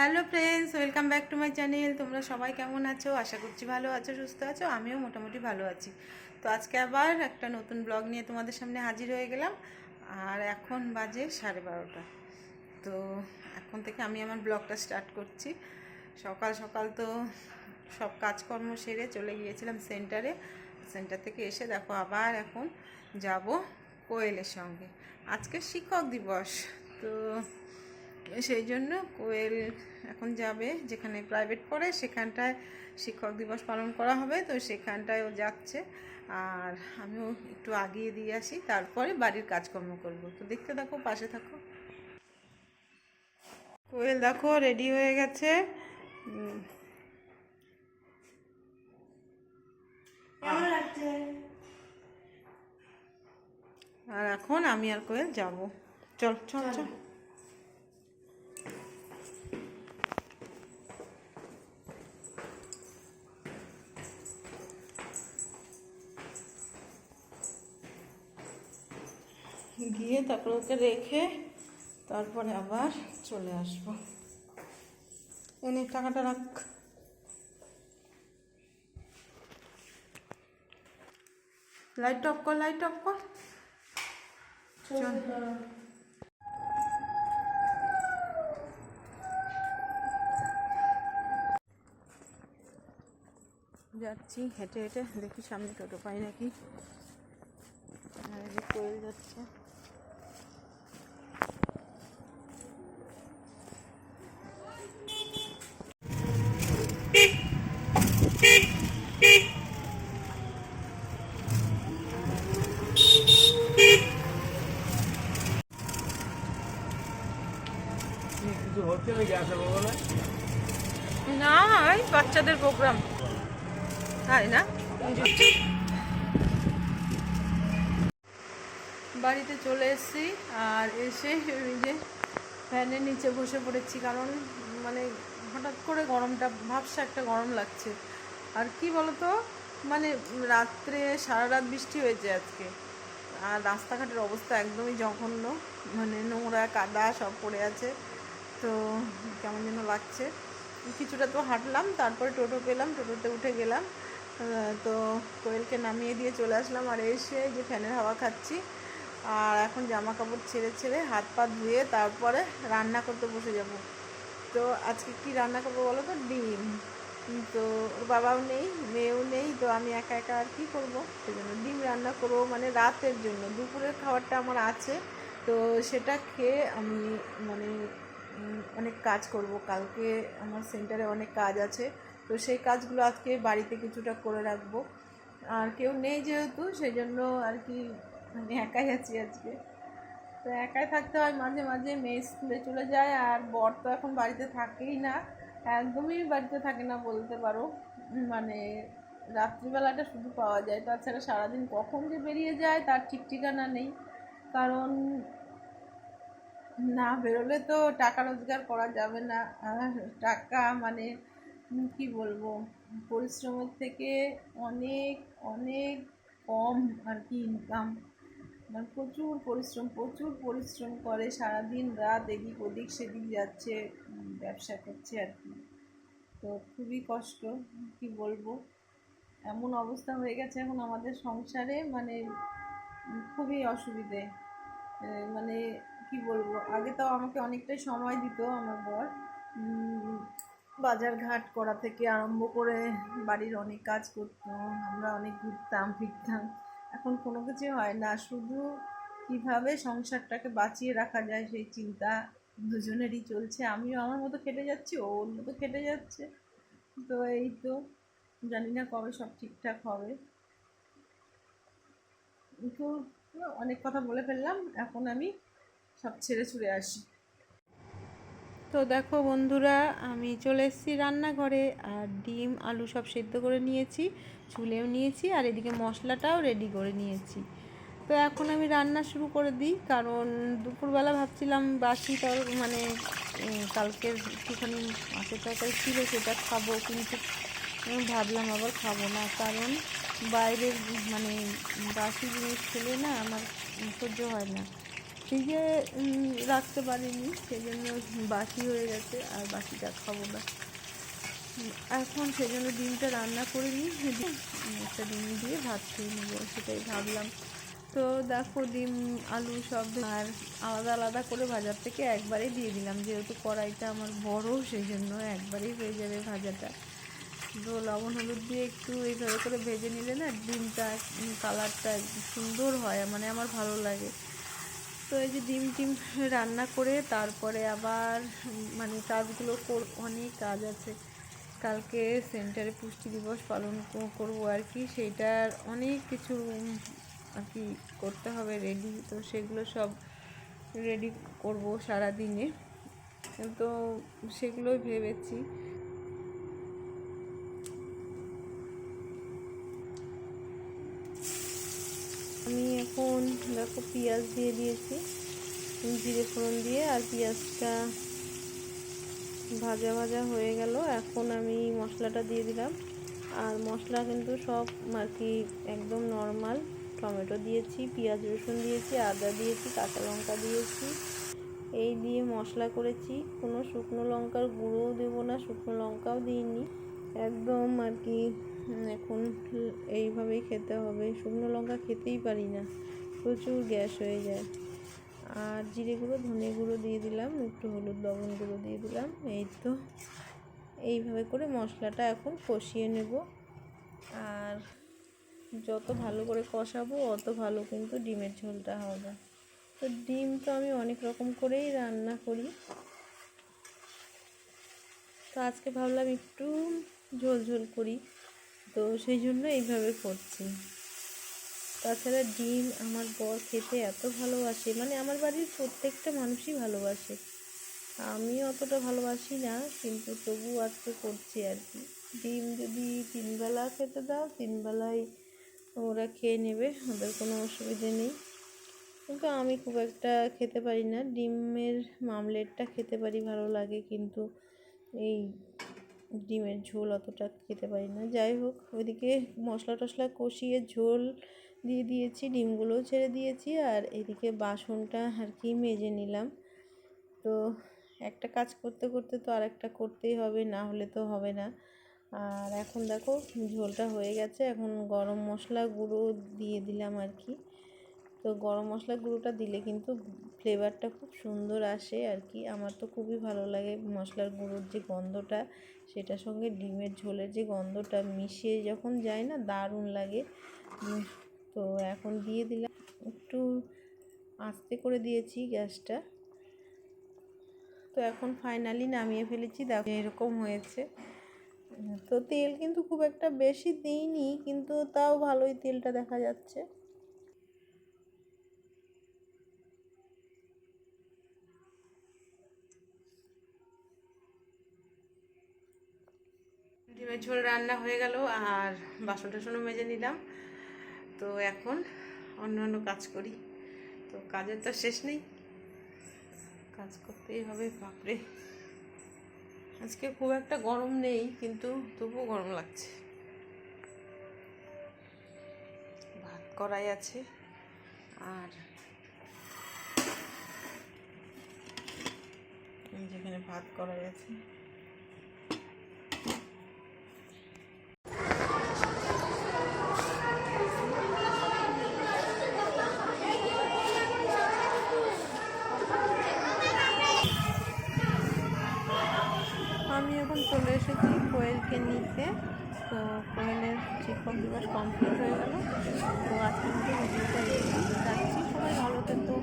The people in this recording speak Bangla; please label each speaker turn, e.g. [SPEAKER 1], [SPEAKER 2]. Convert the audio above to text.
[SPEAKER 1] Hello friends, welcome back to my channel. তোমরা সবাই কেমন আছো? আশা করছি ভালো আছো, সুস্থ আছো, আমিও মোটামুটি ভালো আছি। তো আজকে আবার একটা নতুন ব্লগ নিয়ে তোমাদের সামনে হাজির হয়ে গেলাম। আর এখন বাজে সাড়ে বারোটা। তো এখন থেকে আমি আমার ব্লগটা স্টার্ট করছি। সকাল সকাল তো সব কাজকর্ম সেরে চলে গিয়েছিলাম সেন্টারে। সেন্টার থেকে এসে দেখো আবার এখন যাব কোয়েলের সঙ্গে। আজকে শিক্ষক দিবস। তো সেই জন্য কোয়েল এখন যাবে যেখানে প্রাইভেট পড়ে সেখানটায় শিক্ষক দিবস পালন করা হবে তো সেখানটায় ও যাচ্ছে। আর আমিও একটু আগিয়ে দিয়ে আসি তারপরে বাড়ির কাজকর্ম করব। তো দেখতে থাকো পাশে থাকো। কোয়েল দেখো রেডি হয়ে গেছে। আর এখন আমি আর কোয়েল যাব। চল চল। চল। গিয়ে তারপর ওকে রেখে তারপরে আবার চলে আসব। এনে টাকাটা রাখ। লাইট অফ কর লাইট অফ কর। চল। যাচ্ছি হেঁটে হেঁটে দেখি সামনে টোটো পাই নাকি। কোয়েল যাচ্ছে
[SPEAKER 2] কিছু হচ্ছে নাকি আশা করব না
[SPEAKER 1] এই বাচ্চাদের প্রোগ্রাম তাই না? বাড়িতে চলে এসেছি, আর এসে ওই যে ফ্যানের নিচে বসে পড়েছি, কারণ মানে হঠাৎ করে গরমটা, ভাবসা একটা গরম লাগছে। আর কি বলতো? মানে রাত্রে সারা রাত বৃষ্টি হয়েছে আজকে। আর রাস্তাঘাটের অবস্থা একদমই জঘন্য। মানে নোংরা, কাদা সব পড়ে আছে। তো কেমন যেন লাগছে। কিছুটা তো হাঁটলাম, তারপরে টোটো পেলাম, টোটোতে উঠে গেলাম। তো কোয়েলকে নামিয়ে দিয়ে চলে আসলাম আর এসে যে ফ্যানের হাওয়া খাচ্ছি আর এখন জামা কাপড় ছেড়ে ছেড়ে হাত পা ধুয়ে তারপরে রান্না করতে বসে যাব। তো আজকে কি রান্না করব বলো তো? ডিম। তো ওর বাবাও নেই, মেয়েও নেই, তো আমি একা একা আর কী করব? সেই জন্য ডিম রান্না করব মানে রাতের জন্য। দুপুরের খাবারটা আমার আছে, তো সেটা খেয়ে আমি মানে অনেক কাজ করব। কালকে আমার সেন্টারে অনেক কাজ আছে। তো সেই কাজগুলো আজকে বাড়িতে কিছুটা করে রাখব। আর কেউ নেই যেহেতু, সেই জন্য আর কি আমি একাই আছি আজকে। তো একাই থাকতে হয়, মাঝে মাঝে মেয়ে স্কুলে চলে যায়। আর বর তো এখন বাড়িতে থাকেই না। একদমই বাড়িতে থাকে না বলতে পারো। মানে রাত্রিবেলাটা শুধু পাওয়া যায়। তাছাড়া সারাদিন কখন যে বেরিয়ে যায় তার ঠিক ঠিকানা নেই। কারণ না, বেরোলে তো টাকা রোজগার করা যাবে না। টাকা মানে কি বলব? পরিশ্রমের থেকে অনেক অনেক কম আর কি ইনকাম মানে প্রচুর পরিশ্রম প্রচুর পরিশ্রম করে সারাদিন রাত এদিক ওদিক সেদিক যাচ্ছে ব্যবসা করছে আর কি। তো খুবই কষ্ট, কি বলব? এমন অবস্থা হয়ে গেছে এখন আমাদের সংসারে মানে খুবই অসুবিধে। মানে কি বলব? আগে তো আমাকে অনেকটাই সময় দিত আমার বর। বাজার ঘাট করা থেকে আরম্ভ করে বাড়ির অনেক কাজ করতো, আমরা অনেক ঘুরতাম, ফিরতাম। এখন কোনো কিছু হয় না, শুধু কীভাবে সংসারটাকে বাঁচিয়ে রাখা যায় সেই চিন্তা দুজনেরই চলছে। আমিও আমার মতো খেটে যাচ্ছি, ও ওর মতো খেটে যাচ্ছে। তো এই তো, জানি না কবে সব ঠিকঠাক হবে। তো অনেক কথা বলে ফেললাম, এখন আমি সব ছেড়ে ছুড়ে আসি। তো দেখো বন্ধুরা, আমি চলে এসেছি রান্নাঘরে, আর ডিম, আলু সব সেদ্ধ করে নিয়েছি, চুলেও নিয়েছি, আর এদিকে মশলাটাও রেডি করে নিয়েছি। তো এখন আমি রান্না শুরু করে দিই, কারণ দুপুরবেলা ভাবছিলাম বাসি তর মানে কালকের একটুখানি মাছের তরকারি ছিল, সেটা খাব, কিন্তু ভাবলাম আবার খাব না, কারণ বাইরের মানে বাসি জিনিস খেলে না আমার সহ্য হয় না। উম, রাখতে পারিনি সেই জন্য বাসি হয়ে গেছে আর বাসিটা খাব না। এখন সেই জন্য ডিমটা রান্না করে নিই একটা ডিম দিয়ে ভাত খেয়ে নেব সেটাই ভাবলাম। তো দেখো ডিম আলু সব আর আলাদা আলাদা করে ভাজার থেকে একবারেই দিয়ে দিলাম যেহেতু কড়াইটা আমার বড় সেই জন্য একবারেই হয়ে যাবে ভাজাটা। তো লবণ হলুদ দিয়ে একটু এইভাবে করে ভেজে নিলে না ডিমটা কালারটা সুন্দর হয় মানে আমার ভালো লাগে। তো এই যে ডিম টিম রান্না করে তারপরে আবার মানে কাজগুলো অনেক কাজ আছে। কালকে সেন্টারে পুষ্টি দিবস পালন করব আর কি। সেইটার অনেক কিছু আর কি করতে হবে রেডি তো সেগুলো সব রেডি করব সারা দিনে তো সেগুলোই ভেবেছি আমি এখন দেখো পেঁয়াজ দিয়ে দিয়েছি। জিরে ফোড়ন দিয়ে আর পেঁয়াজটা ভাজা ভাজা হয়ে গেল। এখন আমি মশলাটা দিয়ে দিলাম। আর মশলা কিন্তু সব আর কি একদম নর্মাল। টমেটো দিয়েছি, পেঁয়াজ রসুন দিয়েছি, আদা দিয়েছি, কাঁচা লঙ্কা দিয়েছি। এই দিয়ে মশলা করেছি। কোনো শুকনো লঙ্কার গুঁড়োও দেবো না, শুকনো লঙ্কাও দিইনি। একদম আর কি এখন এইভাবেই খেতে হবে। শুকনো লঙ্কা খেতেই পারি না। প্রচুর গ্যাস হয়ে যায়। আর জিরে গুঁড়ো, ধনে গুঁড়ো দিয়ে দিলাম, একটু হলুদ লবণ গুঁড়ো দিয়ে দিলাম। এই তো। এইভাবে করে মশলাটা এখন কষিয়ে নেব। আর যত ভালো করে কষাবো, অত ভালো কিন্তু ডিমের ঝোলটা হবে। তো ডিম তো আমি অনেক রকম করেই রান্না করি। তো আজকে ভাবলাম একটু ঝোল ঝোল করি। তো সেই জন্য এইভাবে করছি। তাছাড়া ডিম আমার বর খেতে এত ভালোবাসে মানে আমার বাড়ির প্রত্যেকটা মানুষই ভালোবাসে। আমি অতটা ভালোবাসি না, কিন্তু তবু আজকে করছি আর কি। ডিম যদি তিনবেলা খেতে দাও, তিনবেলায় ওরা খেয়ে নেবে, ওদের কোনো অসুবিধে নেই। কিন্তু আমি খুব একটা খেতে পারি না। ডিমের মামলেটটা খেতে পারি ভালো লাগে, কিন্তু এই ডিমের ঝোল অতটা খেতে পারি না। যাই হোক, ওইদিকে মশলা টশলা কষিয়ে ঝোল দিয়ে দিয়েছি, ডিমগুলোও ছেড়ে দিয়েছি আর এদিকে বাসনটা আর কি মেজে নিলাম। তো একটা কাজ করতে করতে তো আর একটা করতেই হবে, না হলে তো হবে না। আর এখন দেখো ঝোলটা হয়ে গেছে, এখন গরম মশলা গুঁড়ো দিয়ে দিলাম আর কি। তো গরম মশলা গুঁড়োটা দিলে কিন্তু ফ্লেভারটা খুব সুন্দর আসে আর কি আমার তো খুবই ভালো লাগে মশলার গুঁড়োর যে গন্ধটা, সেটার সঙ্গে ডিমের ঝোলের যে গন্ধটা মিশিয়ে যখন যায় না, দারুণ লাগে। তো এখন দিয়ে দিলাম, একটু আস্তে করে দিয়েছি গ্যাসটা। তো এখন ফাইনালি নামিয়ে ফেলেছি, দেখো এরকম হয়েছে। তো তেল কিন্তু খুব একটা বেশি দিইনি, কিন্তু তাও ভালোই তেলটা দেখা যাচ্ছে। ডিমের ঝোল রান্না হয়ে গেল আর বাসন টাসনও মেজে নিলাম। তো এখন অন্য অন্য কাজ করি। তো কাজের তো শেষ নেই। কাজ করতেই হবে, বাপরে। আজকে খুব একটা গরম নেই, কিন্তু তবুও গরম লাগছে। ভাত করাই আছে আর যেখানে ভাত করাই আছে। কোয়েলকে নিতে তো কোয়েলের শিক্ষক দিবস কমপ্লিট হয়ে গেল। তো আজকে মতো ভিডিওটা রাখছি সবাই ভালো কিন্তু